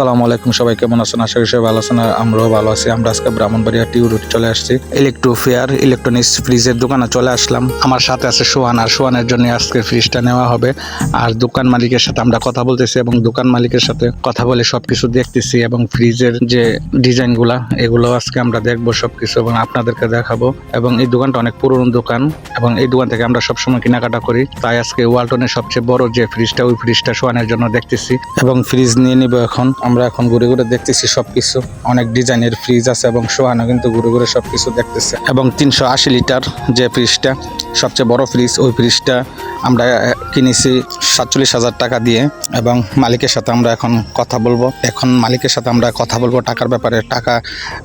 আসসালামু আলাইকুম সবাই, কেমন আছেন? আশা করি সবাই ভালো আছেন আমরাও ভালো আছি। আমরা আজকে ব্রাহ্মণবাড়িয়া টিউ রুট চলে আসছি। ইলেকট্রো ফেয়ার ইলেকট্রনিক্স ফ্রিজের দোকানে চলে আসলাম। আমার সাথে আছে সোহান, আর সোহানের জন্য আজকে ফ্রিজটা নেওয়া হবে। আর দোকান মালিকের সাথে আমরা কথা বলতেছি এবং দোকান মালিকের সাথে কথা বলে সবকিছু দেখতেছি এবং ফ্রিজের যে ডিজাইনগুলা, এগুলো আজকে আমরা দেখব সবকিছু এবং আপনাদেরকে দেখাবো। এবং এই দোকানটা অনেক পুরনো দোকান এবং এই দোকান থেকে আমরা সবসময় কেনাকাটা করি। তাই আজকে ওয়ালটনের সবচেয়ে বড় যে ফ্রিজটা ওই ফ্রিজটা সোয়ানের জন্য দেখতেছি। এবং ফ্রিজ নিয়ে নিব এখন। আমরা এখন ঘুরে ঘুরে দেখতেছি সবকিছু। অনেক ডিজাইনের ফ্রিজ আছে এবং সোহানো কিন্তু ঘুরে ঘুরে সবকিছু দেখতেছে। এবং তিনশো আশি লিটার যে ফ্রিজটা সবচেয়ে বড় ফ্রিজ ওই ফ্রিজটা আমরা কিনেছি সাতচল্লিশ হাজার টাকা দিয়ে এবং মালিকের সাথে আমরা এখন কথা বলব। এখন মালিকের সাথে আমরা কথা বলব টাকার ব্যাপারে টাকা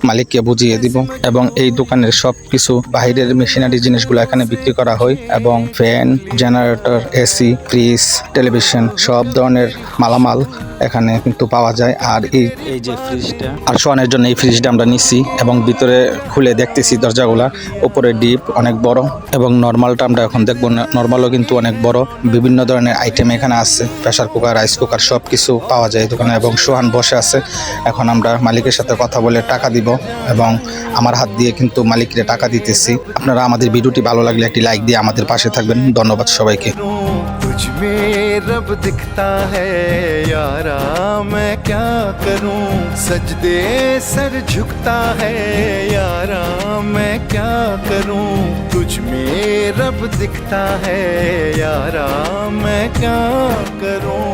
মালিককে বুঝিয়ে দিব এবং এই দোকানের সব কিছু বাইরের মেশিনারি জিনিসগুলো এখানে বিক্রি করা হয় এবং fan generator AC fridge television সব ধরনের মালামাল এখানে কিন্তু পাওয়া যায়। আর এই এই যে ফ্রিজটা আর শোয়ানের জন্য এই ফ্রিজটা আমরা নিছি এবং ভিতরে খুলে দেখতেছি দরজাগুলা উপরে ডিপ অনেক বড় এবং নর্মালটা আমরা এখন দেখবো নর্মালও কিন্তু অনেক বড় বিভিন্ন ধরনের আইটেম এখানে আছে প্রেসার কুকার রাইস কুকার সব কিছু পাওয়া যায় এই দোকানে এবং সোহান বসে আছে এখন আমরা মালিকের সাথে কথা বলে টাকা দিব এবং আমার হাত দিয়ে কিন্তু মালিককে টাকা দিতেছি আপনারা আমাদের ভিডিওটি ভালো লাগলে একটি লাইক দিয়ে আমাদের পাশে থাকবেন ধন্যবাদ সবাইকে तुझ में रब दिखता है यारा मैं क्या करूं सजदे सर झुकता है यारा मैं क्या करूं तुझ में रब दिखता है यारा मैं क्या करूँ?